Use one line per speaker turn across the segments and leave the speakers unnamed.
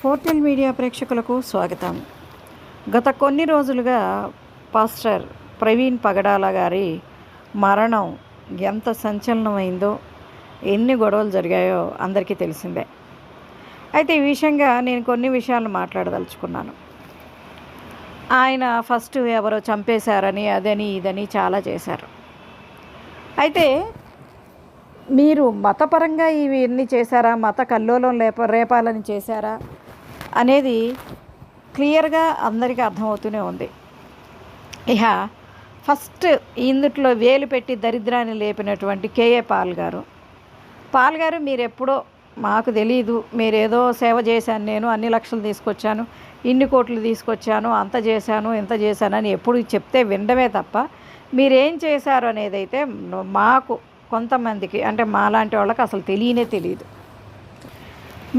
ఫోర్టెల్ media ప్రేక్షకులకు స్వాగతం. గత కొన్ని రోజులుగా పాస్టర్ ప్రవీణ్ పగడాల గారి మరణం ఎంత సంచలనమైందో ఎన్ని గొడవలు జరిగాయో అందరికీ తెలిసిందే. అయితే ఈ విషయంగా నేను కొన్ని విషయాలు మాట్లాడదలుచుకున్నాను. ఆయన ఫస్ట్ ఎవరో చంపేశారని అదని ఇదని చాలా చేశారు. అయితే మీరు మతపరంగా ఇవన్నీ చేశారా? మత కల్లోలం లేప రేపాలని చేశారా? అనేది క్లియర్గా అందరికీ అర్థమవుతూనే ఉంది. ఇక ఫస్ట్ ఇందుట్లో వేలు పెట్టి దరిద్రాన్ని లేపినటువంటి కేఏ పాల్ గారు. పాల్ గారు మీరు ఎప్పుడో మాకు తెలియదు మీరేదో సేవ చేశాను నేను అన్ని లక్షలు తీసుకొచ్చాను ఇన్ని కోట్లు తీసుకొచ్చాను అంత చేశాను ఇంత చేశానని ఎప్పుడు చెప్తే వినడమే తప్ప మీరేం చేశారు అనేది అయితే మాకు కొంతమందికి అంటే మాలాంటి వాళ్ళకి అసలు తెలియనే తెలియదు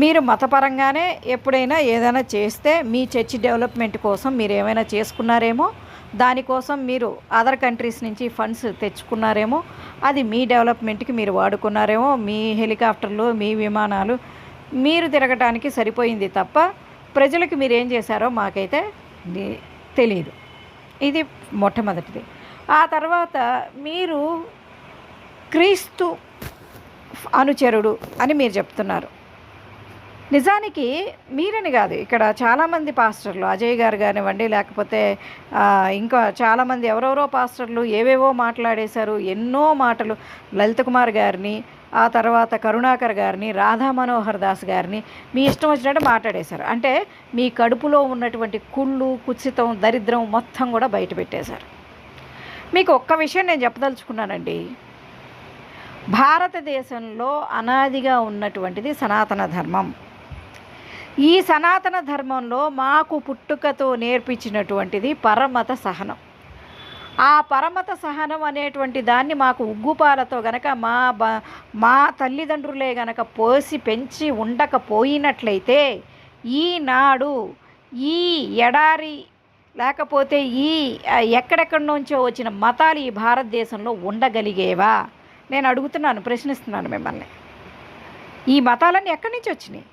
మీరు మతపరంగానే ఎప్పుడైనా ఏదైనా చేస్తే మీ చర్చి డెవలప్మెంట్ కోసం మీరు ఏమైనా చేసుకున్నారేమో దానికోసం మీరు అదర్ కంట్రీస్ నుంచి ఫండ్స్ తెచ్చుకున్నారేమో అది మీ డెవలప్మెంట్కి మీరు వాడుకున్నారేమో మీ హెలికాప్టర్లు మీ విమానాలు మీరు తిరగటానికి సరిపోయింది తప్ప ప్రజలకు మీరు ఏం చేశారో మాకైతే తెలియదు ఇది మొట్టమొదటిది. ఆ తర్వాత మీరు క్రీస్తు అనుచరుడు అని మీరు చెప్తున్నారు. నిజానికి మీరని కాదు ఇక్కడ చాలామంది పాస్టర్లు అజయ్ గారు కానివ్వండి లేకపోతే ఇంకా చాలామంది ఎవరెవరో పాస్టర్లు ఏవేవో మాట్లాడేశారు ఎన్నో మాటలు లలిత కుమార్ గారిని ఆ తర్వాత కరుణాకర్ గారిని రాధా మనోహర్ దాస్ గారిని మీ ఇష్టం వచ్చినట్టు మాట్లాడేశారు. అంటే మీ కడుపులో ఉన్నటువంటి కుళ్ళు కుత్సితం దరిద్రం మొత్తం కూడా బయట పెట్టేశారు. మీకు ఒక్క విషయం నేను చెప్పదలుచుకున్నానండి. భారతదేశంలో అనాదిగా ఉన్నటువంటిది సనాతన ధర్మం. ఈ సనాతన ధర్మంలో మాకు పుట్టుకతో నేర్పించినటువంటిది పరమత సహనం. ఆ పరమత సహనం అనేటువంటి దాన్ని మాకు ఉగ్గుపాలతో గనక మా బ మా తల్లిదండ్రులే గనక పోసి పెంచి ఉండకపోయినట్లయితే ఈనాడు ఈ ఎడారి లేకపోతే ఈ ఎక్కడెక్కడి నుంచో వచ్చిన మతాలు ఈ భారతదేశంలో ఉండగలిగేవా? నేను అడుగుతున్నాను ప్రశ్నిస్తున్నాను మిమ్మల్ని. ఈ మతాలన్నీ ఎక్కడి నుంచి వచ్చినాయి?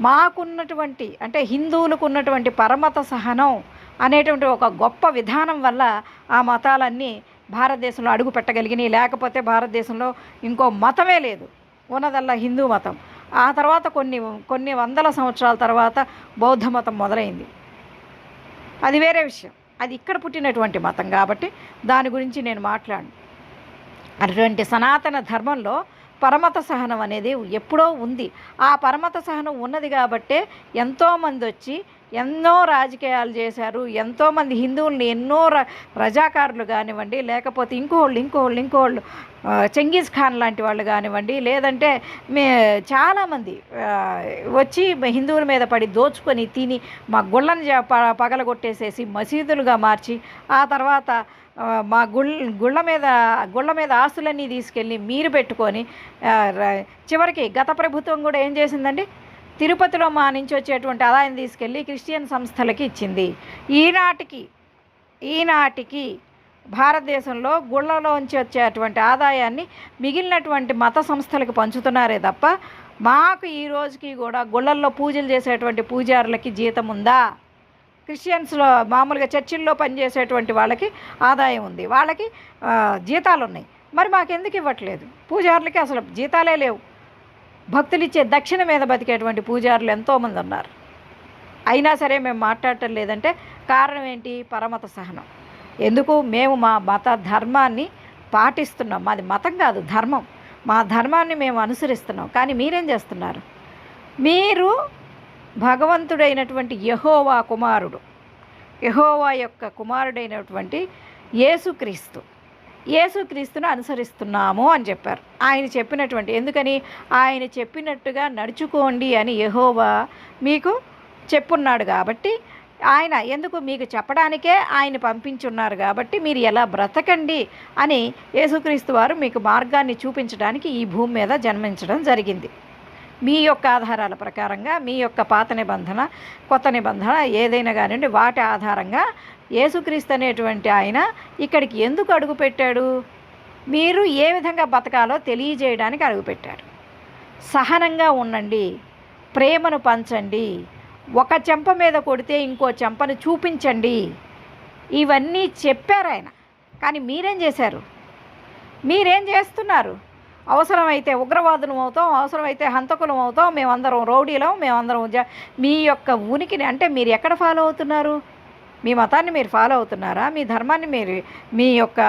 మాకున్నటువంటి అంటే హిందువులకు ఉన్నటువంటి పరమత సహనం అనేటువంటి ఒక గొప్ప విధానం వల్ల ఆ మతాలన్నీ భారతదేశంలో అడుగు పెట్టగలిగినాయి. లేకపోతే భారతదేశంలో ఇంకో మతమే లేదు. ఉన్నదల్లా హిందూ మతం. ఆ తర్వాత కొన్ని కొన్ని వందల సంవత్సరాల తర్వాత బౌద్ధ మతం మొదలైంది. అది వేరే విషయం. అది ఇక్కడ పుట్టినటువంటి మతం కాబట్టి దాని గురించి నేను మాట్లాడను. అటువంటి సనాతన ధర్మంలో పరమత సహనం అనేది ఎప్పుడో ఉంది. ఆ పరమత సహనం ఉన్నది కాబట్టే ఎంతోమంది వచ్చి ఎన్నో రాజకీయాలు చేశారు. ఎంతోమంది హిందువుల్ని ఎన్నో ర రజాకారులు కానివ్వండి లేకపోతే ఇంకోళ్ళు ఇంకోళ్ళు ఇంకోళ్ళు చెంగీజ్ ఖాన్ లాంటి వాళ్ళు కానివ్వండి లేదంటే మే చాలామంది వచ్చి హిందువుల మీద పడి దోచుకొని తిని మా గుళ్ళని ప- పగలగొట్టేసేసి మసీదులుగా మార్చి ఆ తర్వాత మా గుళ్ గుళ్ళ మీద గుళ్ళ మీద ఆస్తులన్నీ తీసుకెళ్ళి మీరు పెట్టుకొని చివరికి గత ప్రభుత్వం కూడా ఏం చేసిందండి? తిరుపతిలో మా నుంచి వచ్చేటువంటి ఆదాయం తీసుకెళ్ళి క్రిస్టియన్ సంస్థలకి ఇచ్చింది. ఈనాటికి ఈనాటికి భారతదేశంలో గుళ్ళలోంచి వచ్చేటువంటి ఆదాయాన్ని మిగిలినటువంటి మత సంస్థలకు పంచుతున్నారే తప్ప మాకు ఈ రోజుకి కూడా గుళ్ళల్లో పూజలు చేసేటువంటి పూజారులకి జీతం ఉందా? క్రిస్టియన్స్లో మామూలుగా చర్చిల్లో పనిచేసేటువంటి వాళ్ళకి ఆదాయం ఉంది. వాళ్ళకి జీతాలు ఉన్నాయి మరి మాకెందుకు ఇవ్వట్లేదు? పూజారులకి అసలు జీతాలే లేవు. భక్తులు ఇచ్చే దక్షిణ మీద బతికేటువంటి పూజారులు ఎంతోమంది ఉన్నారు. అయినా సరే మేము మాట్లాడటం లేదంటే కారణం ఏంటి? పరమత సహనం. ఎందుకు? మేము మా మత ధర్మాన్ని పాటిస్తున్నాం. మాది మతం కాదు ధర్మం. మా ధర్మాన్ని మేము అనుసరిస్తున్నాం. కానీ మీరేం చేస్తున్నారు? మీరు భగవంతుడైనటువంటి యహోవా కుమారుడు. యహోవా యొక్క కుమారుడైనటువంటి యేసుక్రీస్తు. యేసుక్రీస్తును అనుసరిస్తున్నాము అని చెప్పారు. ఆయన చెప్పినటువంటి ఎందుకని? ఆయన చెప్పినట్టుగా నడుచుకోండి అని యహోవా మీకు చెప్పున్నాడు కాబట్టి ఆయన ఎందుకు మీకు చెప్పడానికే ఆయన పంపించున్నారు కాబట్టి మీరు ఎలా బ్రతకండి అని యేసుక్రీస్తు వారు మీకు మార్గాన్ని చూపించడానికి ఈ భూమి మీద జన్మించడం జరిగింది. మీ యొక్క ఆధారాల ప్రకారంగా మీ యొక్క పాత నిబంధన కొత్త నిబంధన ఏదైనా కానివ్వండి వాటి ఆధారంగా యేసుక్రీస్తు అనేటువంటి ఆయన ఇక్కడికి ఎందుకు అడుగుపెట్టాడు? మీరు ఏ విధంగా బతకాలో తెలియజేయడానికి అడుగుపెట్టారు. సహనంగా ఉండండి ప్రేమను పంచండి ఒక చెంప మీద కొడితే ఇంకో చెంపను చూపించండి. ఇవన్నీ చెప్పారు ఆయన. కానీ మీరేం చేశారు? మీరేం చేస్తున్నారు? అవసరమైతే ఉగ్రవాదులం అవుతాం అవసరమైతే హంతకులం అవుతాం మేమందరం రౌడీలం మేమందరం జ మీ యొక్క ఉనికిని అంటే మీరు ఎక్కడ ఫాలో అవుతున్నారు? మీ మతాన్ని మీరు ఫాలో అవుతున్నారా? మీ ధర్మాన్ని మీరు మీ యొక్క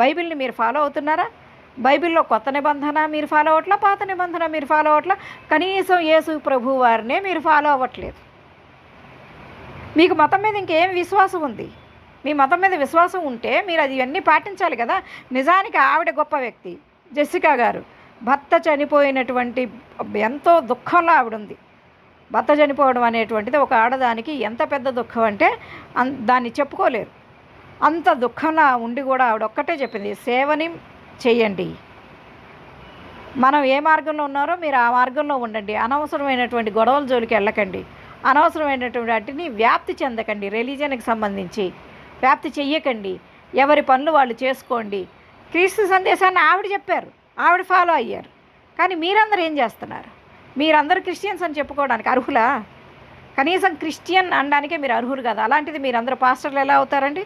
బైబిల్ని మీరు ఫాలో అవుతున్నారా? బైబిల్లో కొత్త నిబంధన మీరు ఫాలో అవ్వట్లా పాత నిబంధన మీరు ఫాలో అవ్వట్లా కనీసం యేసు ప్రభు వారినే మీరు ఫాలో అవ్వట్లేదు. మీకు మతం మీద ఇంకేం విశ్వాసం ఉంది? మీ మతం మీద విశ్వాసం ఉంటే మీరు అది ఇవన్నీ పాటించాలి కదా? నిజానికి ఆవిడ గొప్ప వ్యక్తి. జెసికా గారు భర్త చనిపోయినటువంటి ఎంతో దుఃఖంలో ఆవిడ ఉంది భర్త చనిపోవడం అనేటువంటిది ఒక ఆడదానికి ఎంత పెద్ద దుఃఖం అంటే అన్ దాన్ని చెప్పుకోలేరు. అంత దుఃఖంలో ఉండి కూడా ఆవిడ ఒక్కటే చెప్పింది సేవని చేయండి మనం ఏ మార్గంలో ఉన్నారో మీరు ఆ మార్గంలో ఉండండి. అనవసరమైనటువంటి గొడవల జోలికి వెళ్ళకండి అనవసరమైనటువంటి వాటిని వ్యాప్తి చెందకండి రిలీజన్కి సంబంధించి. వ్యాప్తి చెయ్యకండి. ఎవరి పనులు వాళ్ళు చేసుకోండి. క్రీస్తు సందేశాన్ని ఆవిడ చెప్పారు ఆవిడ ఫాలో అయ్యారు. కానీ మీరందరూ ఏం చేస్తున్నారు? మీరందరూ క్రిస్టియన్స్ అని చెప్పుకోవడానికి అర్హులా? కనీసం క్రిస్టియన్ అనడానికే మీరు అర్హులు కదా? అలాంటిది మీరందరూ పాస్టర్లు ఎలా అవుతారండి?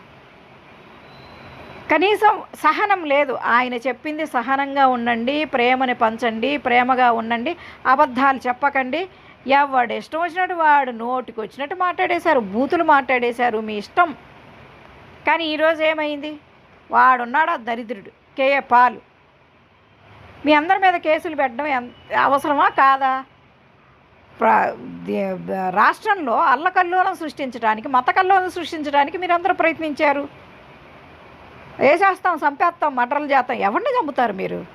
కనీసం సహనం లేదు. ఆయన చెప్పింది సహనంగా ఉండండి ప్రేమని పంచండి ప్రేమగా ఉండండి అబద్ధాలు చెప్పకండి. ఎవడు ఇష్టం వచ్చినట్టు వాడు నోటికి వచ్చినట్టు మాట్లాడేశారు బూతులు మాట్లాడేశారు మీ ఇష్టం. కానీ ఈరోజు ఏమైంది? వాడున్నాడు ఆ దరిద్రుడు కేఏ పాలు. మీ అందరి మీద కేసులు పెట్టడం ఎంత అవసరమా కాదా? రాష్ట్రంలో అల్లకల్లోలం సృష్టించడానికి మత కల్లోలం సృష్టించడానికి మీరందరూ ప్రయత్నించారు. వేసేస్తాం చంపేస్తాం మటర్లు చేస్తాం ఎవరిని చంపుతారు మీరు?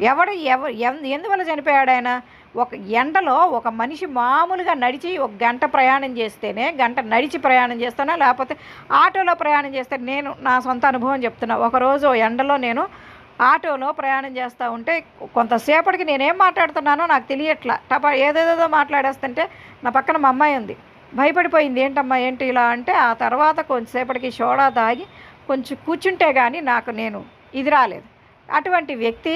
ఎవడు ఎవ ఎన్- ఎందువల్ల చనిపోయాడు ఆయన? ఒక ఎండలో ఒక మనిషి మామూలుగా నడిచి ఒక గంట ప్రయాణం చేస్తేనే గంట నడిచి ప్రయాణం చేస్తానా? లేకపోతే ఆటోలో ప్రయాణం చేస్తే నేను నా సొంత అనుభవం చెప్తున్నా. ఒకరోజు ఎండలో నేను ఆటోలో ప్రయాణం చేస్తూ ఉంటే కొంతసేపటికి నేనేం మాట్లాడుతున్నానో నాకు తెలియట్లా. టపా ఏదేదో మాట్లాడేస్తుంటే నా పక్కన మా అమ్మాయి ఉంది. భయపడిపోయింది. ఏంటమ్మా ఏంటి ఇలా? అంటే ఆ తర్వాత కొంచెంసేపటికి సోడా తాగి కొంచెం కూర్చుంటే కానీ నాకు నేను ఇది రాలేదు. అటువంటి వ్యక్తి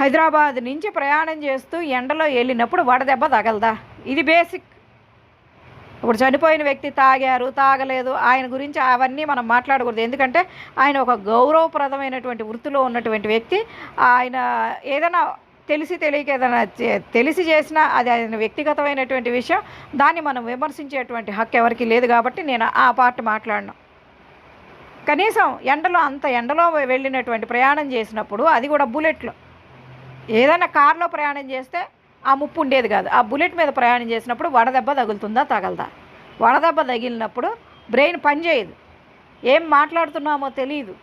హైదరాబాద్ నుంచి ప్రయాణం చేస్తూ ఎండలో వెళ్ళినప్పుడు వడదెబ్బ తగలదా? ఇది బేసిక్. ఇప్పుడు చనిపోయిన వ్యక్తి తాగారు తాగలేదు ఆయన గురించి అవన్నీ మనం మాట్లాడకూడదు. ఎందుకంటే ఆయన ఒక గౌరవప్రదమైనటువంటి వృత్తిలో ఉన్నటువంటి వ్యక్తి. ఆయన ఏదైనా తెలిసి తెలియక ఏదైనా తెలిసి చేసినా అది ఆయన వ్యక్తిగతమైనటువంటి విషయం. దాన్ని మనం విమర్శించేటువంటి హక్కు ఎవరికి లేదు కాబట్టి నేను ఆ పార్ట్ మాట్లాడను. కనీసం ఎండలో అంత ఎండలో వెళ్ళినటువంటి ప్రయాణం చేసినప్పుడు అది కూడా బుల్లెట్లో. ఏదైనా కారులో ప్రయాణం చేస్తే ఆ ముప్పు ఉండేది కాదు. ఆ బుల్లెట్ మీద ప్రయాణం చేసినప్పుడు వడదెబ్బ తగులుతుందా తగలదా? వడదెబ్బ తగిలినప్పుడు బ్రెయిన్ పనిచేయదు. ఏం మాట్లాడుతున్నామో తెలియదు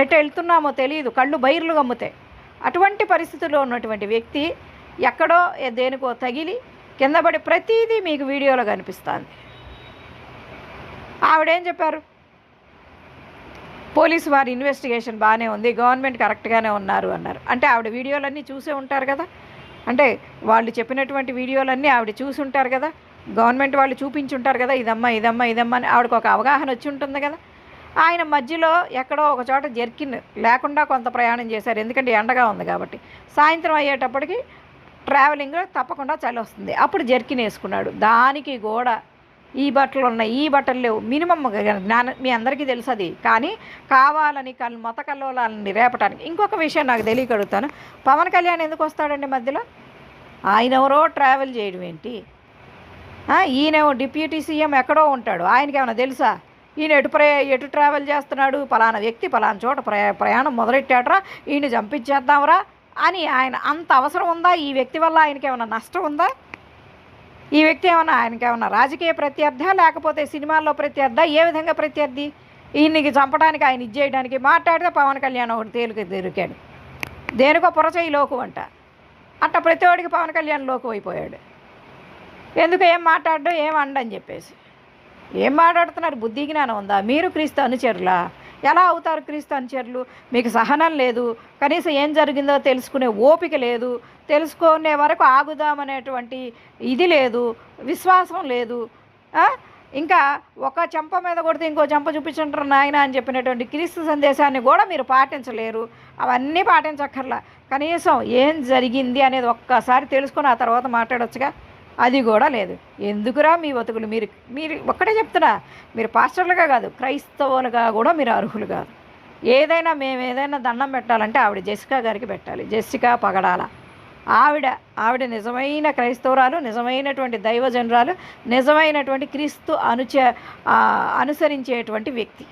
ఎటు వెళ్తున్నామో తెలియదు కళ్ళు బైర్లు గమ్ముతాయి. అటువంటి పరిస్థితుల్లో ఉన్నటువంటి వ్యక్తి ఎక్కడో దేనికో తగిలి కింద పడి ప్రతిదీ మీకు వీడియోలో కనిపిస్తుంది. ఆవిడేం చెప్పారు? పోలీసు వారి ఇన్వెస్టిగేషన్ బాగానే ఉంది గవర్నమెంట్ కరెక్ట్గానే ఉన్నారు అన్నారు. అంటే ఆవిడ వీడియోలన్నీ చూసే ఉంటారు కదా? అంటే వాళ్ళు చెప్పినటువంటి వీడియోలన్నీ ఆవిడ చూసి ఉంటారు కదా? గవర్నమెంట్ వాళ్ళు చూపించుంటారు కదా ఇదమ్మా ఇదమ్మా ఇదమ్మా అని ఆవిడకు ఒక అవగాహన వచ్చి ఉంటుంది కదా? ఆయన మధ్యలో ఎక్కడో ఒక చోట జర్కిన్ లేకుండా కొంత ప్రయాణం చేశారు. ఎందుకంటే ఎండగా ఉంది కాబట్టి. సాయంత్రం అయ్యేటప్పటికి ట్రావెలింగ్ తప్పకుండా చలి వస్తుంది అప్పుడు జర్కిన్ వేసుకున్నాడు. దానికి కూడా ఈ బట్టలు ఉన్నాయి ఈ బట్టలు లేవు. మినిమం జ్ఞాన మీ అందరికీ తెలుసు అది. కానీ కావాలని కల్ మత కల్లోలాలని రేపటానికి. ఇంకొక విషయం నాకు తెలియకడుగుతాను. పవన్ కళ్యాణ్ ఎందుకు వస్తాడండి మధ్యలో? ఆయన ఎవరో ట్రావెల్ చేయడం ఏంటి? ఈయనేమో డిప్యూటీ సీఎం ఎక్కడో ఉంటాడు. ఆయనకి ఏమైనా తెలుసా? ఈయన ఎటు ప్రయా ఎటు ట్రావెల్ చేస్తున్నాడు? పలానా వ్యక్తి పలానా చోట ప్రయా ప్రయాణం మొదలెట్టాడరా? ఈయన చంపించేద్దాంరా? అని ఆయన అంత అవసరం ఉందా? ఈ వ్యక్తి వల్ల ఆయనకి ఏమైనా నష్టం ఉందా? ఈ వ్యక్తి ఏమన్నా ఆయనకి ఏమన్నా రాజకీయ ప్రత్యర్థ లేకపోతే సినిమాల్లో ప్రత్యర్థ? ఏ విధంగా ప్రత్యర్థి? ఈయనకి చంపడానికి ఆయన ఇచ్చేయడానికి మాట్లాడితే పవన్ కళ్యాణ్ ఒకటి తేలిక దొరికాడు. దేనికో పురచేయి లోకు అంట. అట్ట ప్రతివాడికి పవన్ కళ్యాణ్ లోకు అయిపోయాడు. ఎందుకు ఏం మాట్లాడడం ఏం అండని చెప్పేసి. ఏం మాట్లాడుతున్నారు? బుద్ధి జ్ఞానం ఉందా? మీరు క్రీస్తు అనుచరులా? ఎలా అవుతారు క్రీస్తు అనుచరులు? మీకు సహనం లేదు. కనీసం ఏం జరిగిందో తెలుసుకునే ఓపిక లేదు. తెలుసుకునే వరకు ఆగుదామనేటువంటి ఇది లేదు. విశ్వాసం లేదు. ఇంకా ఒక చెంప మీద కొడితే ఇంకో చెంప చూపించుంటారు నాయన అని చెప్పినటువంటి క్రీస్తు సందేశాన్ని కూడా మీరు పాటించలేరు. అవన్నీ పాటించక్కర్లా. కనీసం ఏం జరిగింది అనేది ఒక్కసారి తెలుసుకొని ఆ తర్వాత మాట్లాడొచ్చుగా. అది కూడా లేదు. ఎందుకురా మీ బతుకులు? మీరు మీరు ఒక్కటే చెప్తున్నా మీరు పాస్టర్లుగా కాదు క్రైస్తవులుగా కూడా మీరు అర్హులు కాదు. ఏదైనా మేము ఏదైనా దండం పెట్టాలంటే ఆవిడ జెసికా గారికి పెట్టాలి. జెసికా పగడాల. ఆవిడ ఆవిడ నిజమైన క్రైస్తవురాలు నిజమైనటువంటి దైవజనురాలు నిజమైనటువంటి క్రీస్తు అనుచ అనుసరించేటువంటి వ్యక్తి.